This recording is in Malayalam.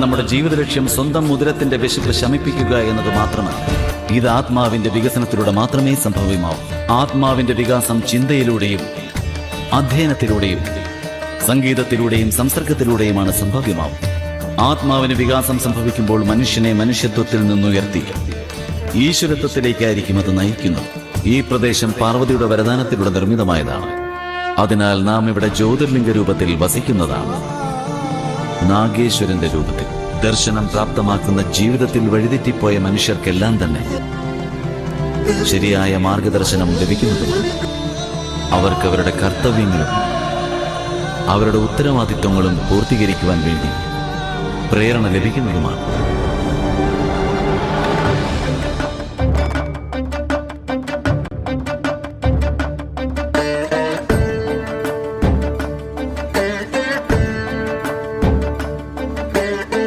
നമ്മുടെ ജീവിത ലക്ഷ്യം സ്വന്തം മുദ്രത്തിന്റെ വിശപ്പ് ശമിപ്പിക്കുക എന്നത് മാത്രമല്ല ഇത് ആത്മാവിന്റെ വികസനത്തിലൂടെ മാത്രമേ സംഭവ്യമാവൂ. ആത്മാവിന്റെ വികാസം ചിന്തയിലൂടെയും അധ്യയനത്തിലൂടെയും സംഗീതത്തിലൂടെയും സംസർഗത്തിലൂടെയുമാണ് സംഭവ്യമാവും. ആത്മാവിന് വികാസം സംഭവിക്കുമ്പോൾ മനുഷ്യനെ മനുഷ്യത്വത്തിൽ നിന്നുയർത്തി ഈശ്വരത്വത്തിലേക്കായിരിക്കും അത് നയിക്കുന്നത്. ഈ പ്രദേശം പാർവതിയുടെ വരദാനത്തിലൂടെ നിർമ്മിതമായതാണ്. അതിനാൽ നാം ഇവിടെ ജ്യോതിർലിംഗ രൂപത്തിൽ വസിക്കുന്നതാണ്. നാഗേശ്വരന്റെ രൂപത്തിൽ ദർശനം പ്രാപ്തമാക്കുന്ന ജീവിതത്തിൽ വഴിതെറ്റിപ്പോയ മനുഷ്യർക്കെല്ലാം തന്നെ ശരിയായ മാർഗദർശനം ലഭിക്കുന്നതുമാണ് അവർക്ക് അവരുടെ കർത്തവ്യങ്ങളും അവരുടെ ഉത്തരവാദിത്വങ്ങളും പൂർത്തീകരിക്കുവാൻ വേണ്ടി പ്രേരണ ലഭിക്കുന്നതുമാണ്.